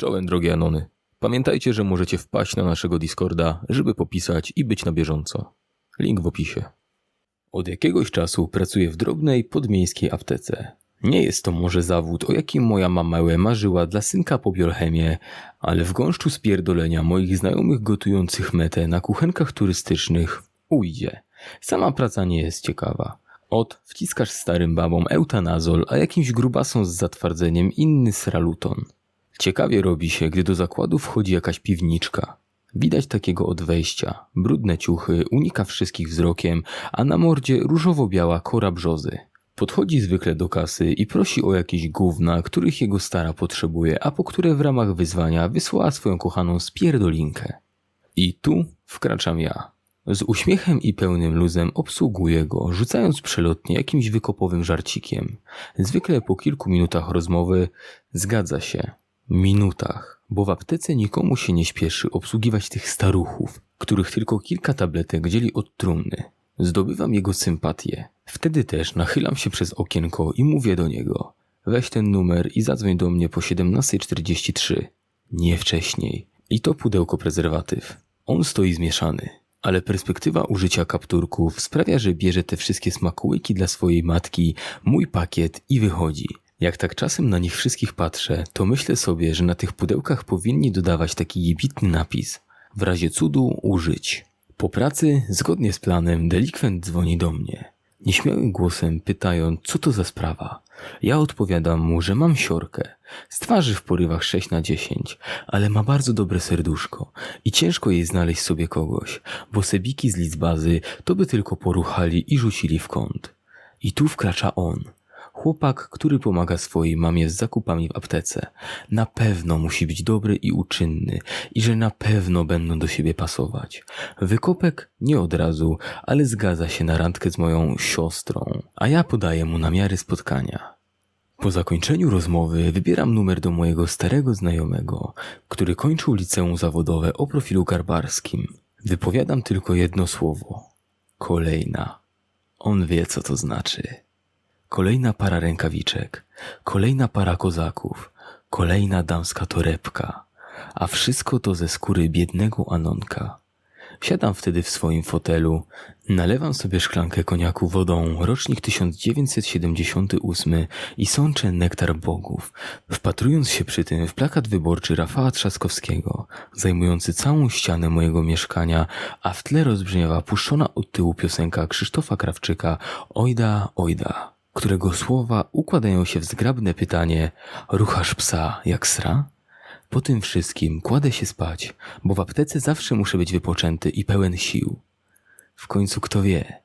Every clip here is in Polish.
Czołem drogie Anony. Pamiętajcie, że możecie wpaść na naszego Discorda, żeby popisać i być na bieżąco. Link w opisie. Od jakiegoś czasu pracuję w drobnej podmiejskiej aptece. Nie jest to może zawód, o jakim moja mama marzyła dla synka po biolchemię, ale w gąszczu spierdolenia moich znajomych gotujących metę na kuchenkach turystycznych ujdzie. Sama praca nie jest ciekawa. Od wciskasz starym babom eutanazol, a jakimś grubasom z zatwardzeniem inny sraluton. Ciekawie robi się, gdy do zakładu wchodzi jakaś piwniczka. Widać takiego od wejścia. Brudne ciuchy, unika wszystkich wzrokiem, a na mordzie różowo-biała kora brzozy. Podchodzi zwykle do kasy i prosi o jakieś gówna, których jego stara potrzebuje, a po które w ramach wyzwania wysłała swoją kochaną spierdolinkę. I tu wkraczam ja. Z uśmiechem i pełnym luzem obsługuję go, rzucając przelotnie jakimś wykopowym żarcikiem. Zwykle po kilku minutach rozmowy zgadza się. Minutach, bo w aptece nikomu się nie śpieszy obsługiwać tych staruchów, których tylko kilka tabletek dzieli od trumny. Zdobywam jego sympatię. Wtedy też nachylam się przez okienko i mówię do niego: Weź ten numer i zadzwoń do mnie po 17.43. Nie wcześniej. I to pudełko prezerwatyw. On stoi zmieszany, ale perspektywa użycia kapturków sprawia, że bierze te wszystkie smakołyki dla swojej matki, mój pakiet i wychodzi. Jak tak czasem na nich wszystkich patrzę, to myślę sobie, że na tych pudełkach powinni dodawać taki jebitny napis. W razie cudu użyć. Po pracy, zgodnie z planem, delikwent dzwoni do mnie. Nieśmiałym głosem pytając, co to za sprawa. Ja odpowiadam mu, że mam siorkę. Z twarzy w porywach 6 na 10, ale ma bardzo dobre serduszko i ciężko jej znaleźć sobie kogoś, bo sebiki z liczbazy to by tylko poruchali i rzucili w kąt. I tu wkracza on. Chłopak, który pomaga swojej mamie z zakupami w aptece. Na pewno musi być dobry i uczynny i że na pewno będą do siebie pasować. Wykopek nie od razu, ale zgadza się na randkę z moją siostrą, a ja podaję mu namiary spotkania. Po zakończeniu rozmowy wybieram numer do mojego starego znajomego, który kończył liceum zawodowe o profilu garbarskim. Wypowiadam tylko jedno słowo. Kolejna. On wie, co to znaczy. Kolejna para rękawiczek, kolejna para kozaków, kolejna damska torebka, a wszystko to ze skóry biednego Anonka. Siadam wtedy w swoim fotelu, nalewam sobie szklankę koniaku wodą, rocznik 1978 i sączę nektar bogów, wpatrując się przy tym w plakat wyborczy Rafała Trzaskowskiego, zajmujący całą ścianę mojego mieszkania, a w tle rozbrzmiewa puszczona od tyłu piosenka Krzysztofa Krawczyka Ojda, ojda którego słowa układają się w zgrabne pytanie Ruchasz psa jak sra? Po tym wszystkim kładę się spać, bo w aptece zawsze muszę być wypoczęty i pełen sił. W końcu kto wie,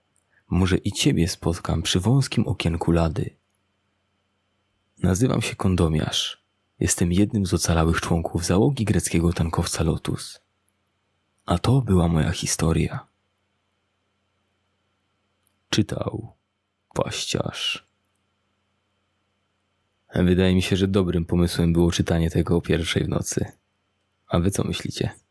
może i ciebie spotkam przy wąskim okienku lady. Nazywam się Kondomiarz. Jestem jednym z ocalałych członków załogi greckiego tankowca Lotus. A to była moja historia. Czytał paściarz. Wydaje mi się, że dobrym pomysłem było czytanie tego o pierwszej w nocy. A wy co myślicie?